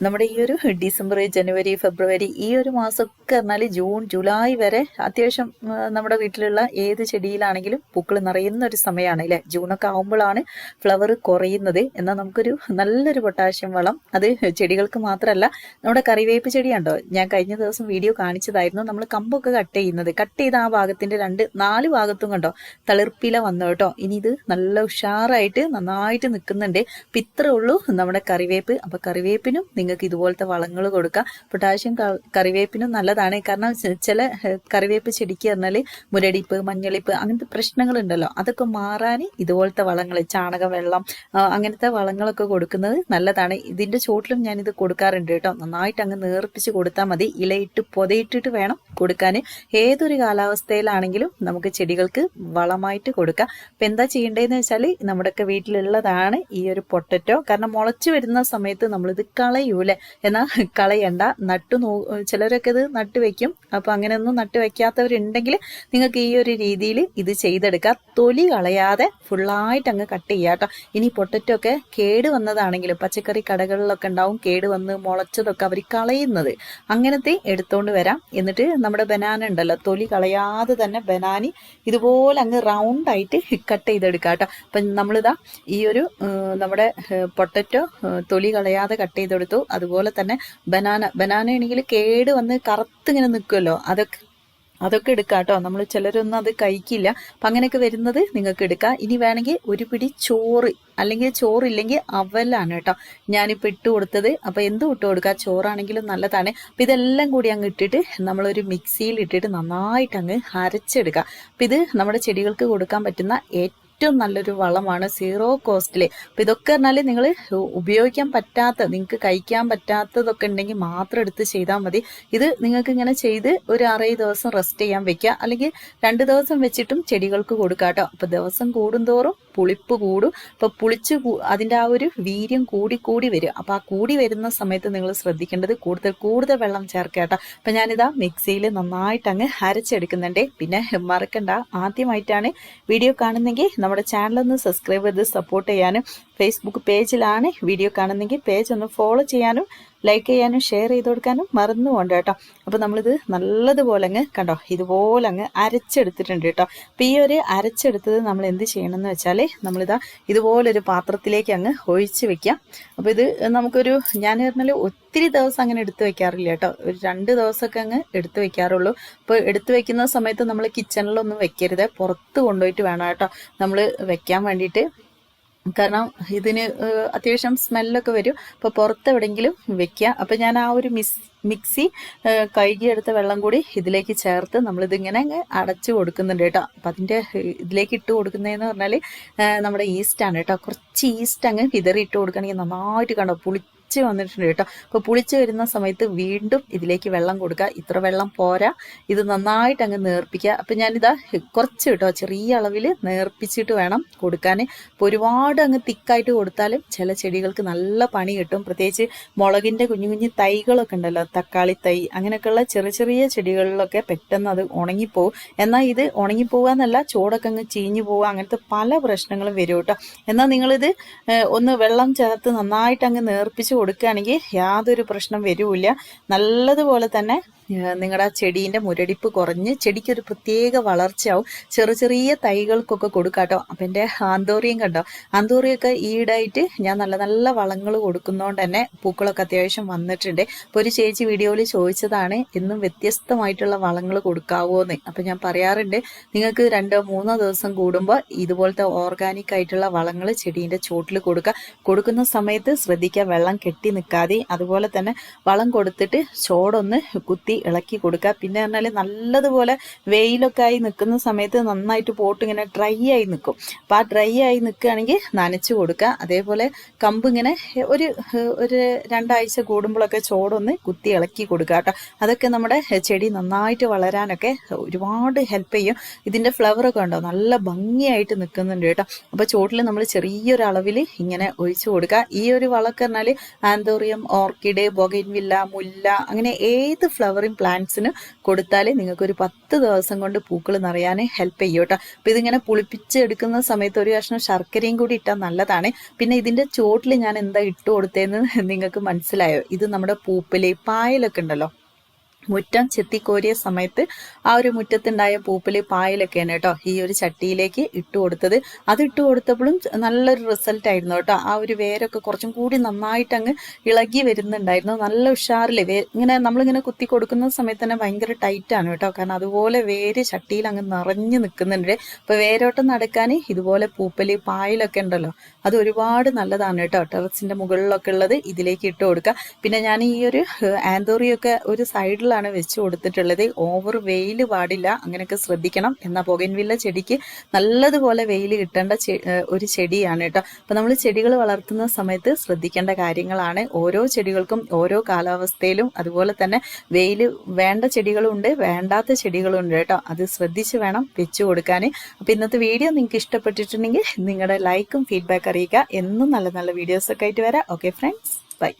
നമ്മുടെ ഈ ഒരു ഡിസംബർ ജനുവരി ഫെബ്രുവരി ഈ ഒരു മാസമൊക്കെ പറഞ്ഞാൽ ജൂൺ ജൂലൈ വരെ അത്യാവശ്യം നമ്മുടെ വീട്ടിലുള്ള ഏത് ചെടിയിലാണെങ്കിലും പൂക്കൾ നിറയുന്ന ഒരു സമയമാണ് അല്ലേ? ജൂണൊക്കെ ആകുമ്പോഴാണ് ഫ്ലവർ കുറയുന്നത്. എന്നാൽ നമുക്കൊരു നല്ലൊരു പൊട്ടാഷ്യം വളം അത് ചെടികൾക്ക് മാത്രമല്ല നമ്മുടെ കറിവേപ്പ് ചെടിയുണ്ടോ? ഞാൻ കഴിഞ്ഞ ദിവസം വീഡിയോ കാണിച്ചതായിരുന്നു. നമ്മൾ കമ്പൊക്കെ കട്ട് ചെയ്യുന്നത്. കട്ട് ചെയ്ത ആ ഭാഗത്തിന്റെ രണ്ട് നാല് ഭാഗത്തും കണ്ടോ? തളിർപ്പില വന്നു കേട്ടോ. ഇനി ഇത് നല്ല ഉഷാറായിട്ട് നന്നായിട്ട് നിൽക്കുന്നുണ്ട്. അപ്പം ഇത്രേ ഉള്ളൂ നമ്മുടെ കറിവേപ്പ്. അപ്പം കറിവേപ്പിനും നിങ്ങൾക്ക് ഇതുപോലത്തെ വളങ്ങൾ കൊടുക്കാം. പൊട്ടാഷ്യം കറിവേപ്പിനും നല്ലതാണ്. കാരണം ചില കറിവേപ്പ് ചെടിക്ക് പറഞ്ഞാൽ മുരടിപ്പ് മഞ്ഞളിപ്പ് അങ്ങനത്തെ പ്രശ്നങ്ങൾ ഉണ്ടല്ലോ അതൊക്കെ മാറാൻ ഇതുപോലത്തെ വളങ്ങൾ ചാണക വെള്ളം അങ്ങനത്തെ വളങ്ങളൊക്കെ കൊടുക്കുന്നത് നല്ലതാണ്. ഇതിന്റെ ചോട്ടിലും ഞാൻ ഇത് കൊടുക്കാറുണ്ട് കേട്ടോ. നന്നായിട്ട് അങ്ങ് നേർപ്പിച്ച് കൊടുത്താൽ മതി. ഇലയിട്ട് പൊതയിട്ടിട്ട് വേണം കൊടുക്കാൻ ഏതൊരു കാലാവസ്ഥയിലാണെങ്കിലും നമുക്ക് ചെടികൾക്ക് വളമായിട്ട് കൊടുക്കാം. അപ്പൊ എന്താ ചെയ്യേണ്ടതെന്ന് വെച്ചാൽ നമ്മുടെ നമ്മുടെയൊക്കെ വീട്ടിലുള്ളതാണ് ഈ ഒരു പൊട്ടറ്റോ. കാരണം മുളച്ചു വരുന്ന സമയത്ത് നമ്മളിത് കളയൂല എന്നാൽ കളയണ്ട. നട്ടു നോ ചിലരൊക്കെ ഇത് നട്ടു വെക്കും. അപ്പൊ അങ്ങനെയൊന്നും നട്ടു വെക്കാത്തവരുണ്ടെങ്കിൽ നിങ്ങൾക്ക് ഈ ഒരു രീതിയിൽ ഇത് ചെയ്തെടുക്കാം തൊലി കളയാതെ ഫുള്ളായിട്ട് അങ്ങ് കട്ട് ചെയ്യാം കേട്ടോ. ഇനി പൊട്ടറ്റോ ഒക്കെ കേട് വന്നതാണെങ്കിലും പച്ചക്കറി കടകളിലൊക്കെ ഉണ്ടാവും കേട് വന്ന് മുളച്ചതൊക്കെ അവർ കളയുന്നത്. അങ്ങനത്തെ എടുത്തുകൊണ്ട് വരാം. എന്നിട്ട് നമ്മുടെ ബനാന ഉണ്ടല്ലോ തൊലി കളയാതെ തന്നെ ബനാനി ഇതുപോലെ അങ്ങ് റൗണ്ട് ആയിട്ട് കട്ട് ചെയ്തെടുക്കാം കേട്ടോ. അപ്പം നമ്മളിതാ ഈ ഒരു നമ്മുടെ പൊട്ടറ്റോ തൊലി കളയാതെ കട്ട് ചെയ്തെടുത്തു. അതുപോലെ തന്നെ ബനാന ബനാന ആണെങ്കിൽ കേട് വന്ന് കറുത്തിങ്ങനെ നിൽക്കുമല്ലോ അതൊക്കെ അതൊക്കെ എടുക്കാം കേട്ടോ. നമ്മൾ ചിലരൊന്നും അത് കഴിക്കില്ല. അപ്പം അങ്ങനെയൊക്കെ വരുന്നത് നിങ്ങൾക്ക് എടുക്കാം. ഇനി വേണമെങ്കിൽ ഒരു പിടി ചോറ് അല്ലെങ്കിൽ ചോറില്ലെങ്കിൽ അവലാണ് കേട്ടോ. ഞാനിപ്പോൾ ഇട്ട് കൊടുത്തത്. അപ്പോൾ എന്തും ഇട്ട് കൊടുക്കുക ചോറാണെങ്കിലും നല്ലതാണ്. അപ്പം ഇതെല്ലാം കൂടി അങ്ങ് ഇട്ടിട്ട് നമ്മളൊരു മിക്സിയിൽ ഇട്ടിട്ട് നന്നായിട്ട് അങ്ങ് അരച്ചെടുക്കുക അപ്പം ഇത് നമ്മുടെ ചെടികൾക്ക് കൊടുക്കാൻ പറ്റുന്ന ഏറ്റവും ഏറ്റവും നല്ലൊരു വളമാണ് സീറോ കോസ്റ്റിൽ അപ്പം ഇതൊക്കെ പറഞ്ഞാൽ നിങ്ങൾ ഉപയോഗിക്കാൻ പറ്റാത്ത നിങ്ങൾക്ക് കഴിക്കാൻ പറ്റാത്തതൊക്കെ ഉണ്ടെങ്കിൽ മാത്രം എടുത്ത് ചെയ്താൽ മതി. ഇത് നിങ്ങൾക്ക് ഇങ്ങനെ ചെയ്ത് ഒരു ആറേഴ് ദിവസം റെസ്റ്റ് ചെയ്യാൻ വെക്കുക. അല്ലെങ്കിൽ രണ്ട് ദിവസം വെച്ചിട്ടും ചെടികൾക്ക് കൊടുക്കാം കേട്ടോ. ദിവസം കൂടുന്തോറും പുളിപ്പ് കൂടും. അപ്പം പുളിച്ച് അതിന്റെ ആ ഒരു വീര്യം കൂടി കൂടി വരും. അപ്പം ആ കൂടി വരുന്ന സമയത്ത് നിങ്ങൾ ശ്രദ്ധിക്കേണ്ടത് കൂടുതൽ കൂടുതൽ വെള്ളം ചേർക്കുക കേട്ടോ. അപ്പം ഞാനിതാ മിക്സിയിൽ നന്നായിട്ട് അങ്ങ് അരച്ചെടുക്കുന്നുണ്ട്. പിന്നെ മറക്കണ്ട. ആദ്യമായിട്ടാണ് വീഡിയോ കാണുന്നെങ്കിൽ നമ്മുടെ ചാനലൊന്ന് സബ്സ്ക്രൈബ് ചെയ്ത് സപ്പോർട്ട് ചെയ്യാനും ഫേസ്ബുക്ക് പേജിലാണ് വീഡിയോ കാണുന്നെങ്കിൽ പേജ് ഒന്ന് ഫോളോ ചെയ്യാനും ലൈക്ക് ചെയ്യാനും ഷെയർ ചെയ്ത് കൊടുക്കാനും മറന്നു പോകണ്ട കേട്ടോ. അപ്പോൾ നമ്മളിത് നല്ലതുപോലെ അങ്ങ് കണ്ടോ ഇതുപോലെ അങ്ങ് അരച്ചെടുത്തിട്ടുണ്ട് കേട്ടോ. അപ്പോൾ ഈ ഒരു അരച്ചെടുത്തത് നമ്മൾ എന്ത് ചെയ്യണം എന്ന് വെച്ചാൽ നമ്മളിതാ ഇതുപോലൊരു പാത്രത്തിലേക്ക് അങ്ങ് ഒഴിച്ച് വെക്കാം. അപ്പോൾ ഇത് നമുക്കൊരു ഞാൻ പറഞ്ഞാൽ ഒത്തിരി ദിവസം അങ്ങനെ എടുത്തു വെക്കാറില്ല കേട്ടോ. ഒരു രണ്ട് ദിവസമൊക്കെ അങ്ങ് എടുത്തു വെക്കാറുള്ളൂ. അപ്പോൾ എടുത്തു വെക്കുന്ന സമയത്ത് നമ്മൾ കിച്ചണിലൊന്നും വെക്കരുത്. പുറത്ത് കൊണ്ടുപോയിട്ട് വേണം കേട്ടോ. നമ്മൾ വെക്കാൻ വേണ്ടിയിട്ട് കാരണം ഇതിന് അത്യാവശ്യം സ്മെല്ലൊക്കെ വരും. അപ്പോൾ പുറത്ത് എവിടെയെങ്കിലും വെക്കുക അപ്പോൾ ഞാൻ ആ ഒരു മിസ് മിക്സി കഴുകിയെടുത്ത വെള്ളം കൂടി ഇതിലേക്ക് ചേർത്ത് നമ്മളിതിങ്ങനെ അടച്ചു കൊടുക്കുന്നുണ്ട് കേട്ടോ. അപ്പം അതിന്റെ ഇതിലേക്ക് ഇട്ട് കൊടുക്കുന്നതെന്ന് പറഞ്ഞാൽ നമ്മുടെ ഈസ്റ്റാണ് കേട്ടോ. കുറച്ച് ഈസ്റ്റ് അങ്ങ് വിതറി ഇട്ട് കൊടുക്കുകയാണെങ്കിൽ നന്നായിട്ട് കണ്ടോ പുളി പുളിച്ച് വന്നിട്ടുണ്ട് കേട്ടോ. അപ്പോൾ പുളിച്ച് വരുന്ന സമയത്ത് വീണ്ടും ഇതിലേക്ക് വെള്ളം കൊടുക്കുക. ഇത്ര വെള്ളം പോരാ. ഇത് നന്നായിട്ട് അങ്ങ് നേർപ്പിക്കുക. അപ്പം ഞാനിതാ കുറച്ച് കേട്ടോ ചെറിയ അളവിൽ നേർപ്പിച്ചിട്ട് വേണം കൊടുക്കാൻ അപ്പോൾ ഒരുപാട് അങ്ങ് തിക്കായിട്ട് കൊടുത്താലും ചില ചെടികൾക്ക് നല്ല പണി കിട്ടും. പ്രത്യേകിച്ച് മുളകിന്റെ കുഞ്ഞു കുഞ്ഞു തൈകളൊക്കെ ഉണ്ടല്ലോ തക്കാളി തൈ അങ്ങനെയൊക്കെയുള്ള ചെറിയ ചെറിയ ചെടികളിലൊക്കെ പെട്ടെന്ന് അത് ഉണങ്ങിപ്പോവും. എന്നാൽ ഇത് ഉണങ്ങിപ്പോവാന്നല്ല ചൂടൊക്കെ അങ്ങ് ചീഞ്ഞു പോവുക അങ്ങനത്തെ പല പ്രശ്നങ്ങളും വരും കേട്ടോ. എന്നാൽ നിങ്ങളിത് ഒന്ന് വെള്ളം ചേർത്ത് നന്നായിട്ട് അങ്ങ് നേർപ്പിച്ച് കൊടുക്കുകയാണെങ്കിൽ യാതൊരു പ്രശ്നം വരില്ല. നല്ലതുപോലെ തന്നെ നിങ്ങളുടെ ചെടീന്റെ മുരടിപ്പ് കുറഞ്ഞ് ചെടിക്കൊരു പ്രത്യേക വളർച്ചയാവും. ചെറിയ ചെറിയ തൈകൾക്കൊക്കെ കൊടുക്കാട്ടോ. അപ്പം എന്റെ ആന്തോറിയും കണ്ടോ? ആന്തോറിയൊക്കെ ഈടായിട്ട് ഞാൻ നല്ല നല്ല വളങ്ങൾ കൊടുക്കുന്നതുകൊണ്ട് തന്നെ പൂക്കളൊക്കെ അത്യാവശ്യം വന്നിട്ടുണ്ട്. അപ്പോൾ ഒരു ചേച്ചി വീഡിയോയിൽ ചോദിച്ചതാണ് എന്നും വ്യത്യസ്തമായിട്ടുള്ള വളങ്ങൾ കൊടുക്കാവോ എന്ന് അപ്പം ഞാൻ പറയാറുണ്ട് നിങ്ങൾക്ക് രണ്ടോ മൂന്നോ ദിവസം കൂടുമ്പോൾ ഇതുപോലത്തെ ഓർഗാനിക് ആയിട്ടുള്ള വളങ്ങൾ ചെടീന്റെ ചോട്ടിൽ കൊടുക്കുക കൊടുക്കുന്ന സമയത്ത് ശ്രദ്ധിക്കുക വെള്ളം കെട്ടി നിൽക്കാതെ അതുപോലെ തന്നെ വളം കൊടുത്തിട്ട് ചോടൊന്ന് കുത്തി ഇളക്കി കൊടുക്കുക. പിന്നെ പറഞ്ഞാൽ നല്ലതുപോലെ വെയിലൊക്കെ ആയി നിൽക്കുന്ന സമയത്ത് നന്നായിട്ട് പോട്ട് ഇങ്ങനെ ഡ്രൈ ആയി നിൽക്കും. അപ്പോൾ ആ ഡ്രൈ ആയി നിൽക്കുകയാണെങ്കിൽ നനച്ച് കൊടുക്കുക. അതേപോലെ കമ്പ് ഇങ്ങനെ ഒരു ഒരു രണ്ടാഴ്ച കൂടുമ്പോഴൊക്കെ ചോടൊന്ന് കുത്തി ഇളക്കി കൊടുക്കുക കേട്ടോ. അതൊക്കെ നമ്മുടെ ചെടി നന്നായിട്ട് വളരാനൊക്കെ ഒരുപാട് ഹെൽപ്പ് ചെയ്യും. ഇതിന്റെ ഫ്ലവറൊക്കെ ഉണ്ടോ നല്ല ഭംഗിയായിട്ട് നിൽക്കുന്നുണ്ട് കേട്ടോ. അപ്പോൾ ചോട്ടിൽ നമ്മൾ ചെറിയൊരു അളവിൽ ഇങ്ങനെ ഒഴിച്ച് കൊടുക്കുക. ഈ ഒരു വളമൊക്കെ പറഞ്ഞാൽ ആന്തോറിയം ഓർക്കിഡ് ബൊഗൈൻവില്ല മുല്ല അങ്ങനെ ഏത് ഫ്ലവർ ഫ്ലവറിങ് പ്ലാന്റ്സിന് കൊടുത്താലേ നിങ്ങൾക്ക് ഒരു പത്ത് ദിവസം കൊണ്ട് പൂക്കൾ നിറയാൻ ഹെൽപ്പ് ചെയ്യും കേട്ടോ അപ്പം ഇതിങ്ങനെ പുളിപ്പിച്ച് എടുക്കുന്ന സമയത്ത് ഒരു കഷ്ണം ശർക്കരയും കൂടി ഇട്ടാൽ നല്ലതാണ്. പിന്നെ ഇതിന്റെ ചോട്ടിൽ ഞാൻ എന്താ ഇട്ട് കൊടുത്തതെന്ന് നിങ്ങൾക്ക് മനസ്സിലായോ? ഇത് നമ്മുടെ പൂപ്പിലെ പായലൊക്കെ ഉണ്ടല്ലോ. മുറ്റം ചെത്തിക്കോരിയ സമയത്ത് ആ ഒരു മുറ്റത്തുണ്ടായ പൂപ്പിൽ പായലൊക്കെയാണ് കേട്ടോ ഈ ഒരു ചട്ടിയിലേക്ക് ഇട്ട് കൊടുത്തത്. അത് ഇട്ട് കൊടുത്തപ്പോഴും നല്ലൊരു റിസൾട്ട് ആയിരുന്നു കേട്ടോ. ആ ഒരു വേരൊക്കെ കുറച്ചും കൂടി നന്നായിട്ട് അങ്ങ് ഇളകി വരുന്നുണ്ടായിരുന്നു. നല്ല ഉഷാറിൽ വേ ഇങ്ങനെ നമ്മളിങ്ങനെ കുത്തി കൊടുക്കുന്ന സമയത്ത് തന്നെ ഭയങ്കര ടൈറ്റ് ആണ് കേട്ടോ. കാരണം അതുപോലെ വേര് ചട്ടിയിൽ അങ്ങ് നിറഞ്ഞു നിൽക്കുന്നുണ്ട്. അപ്പൊ വേരോട്ടം നടക്കാൻ ഇതുപോലെ പൂപ്പൽ പായലൊക്കെ ഉണ്ടല്ലോ അത് ഒരുപാട് നല്ലതാണ് കേട്ടോ. ടെറസിന്റെ മുകളിലൊക്കെ ഉള്ളത് ഇതിലേക്ക് ഇട്ട് കൊടുക്കുക. പിന്നെ ഞാൻ ഈ ഒരു ആന്തോറിയൊക്കെ ഒരു സൈഡിലാണ് വെച്ച് കൊടുത്തിട്ടുള്ളത്. ഓവർ വെയിൽ പാടില്ല. അങ്ങനെയൊക്കെ ശ്രദ്ധിക്കണം. എന്നാൽ പുകൻവില്ല ചെടിക്ക് നല്ലതുപോലെ വെയിൽ കിട്ടേണ്ട ഒരു ചെടിയാണ് കേട്ടോ. അപ്പം നമ്മൾ ചെടികൾ വളർത്തുന്ന സമയത്ത് ശ്രദ്ധിക്കേണ്ട കാര്യങ്ങളാണ്. ഓരോ ചെടികൾക്കും ഓരോ കാലാവസ്ഥയിലും അതുപോലെ തന്നെ വെയിൽ വേണ്ട ചെടികളുണ്ട് വേണ്ടാത്ത ചെടികളുണ്ട് കേട്ടോ. അത് ശ്രദ്ധിച്ച് വേണം വെച്ചു കൊടുക്കാൻ അപ്പം ഇന്നത്തെ വീഡിയോ നിങ്ങൾക്ക് ഇഷ്ടപ്പെട്ടിട്ടുണ്ടെങ്കിൽ നിങ്ങളുടെ ലൈക്കും ഫീഡ്ബാക്ക് അറിയിക്കുക. എന്നും നല്ല നല്ല വീഡിയോസൊക്കെ ആയിട്ട് വരാം. Okay friends. ബൈ.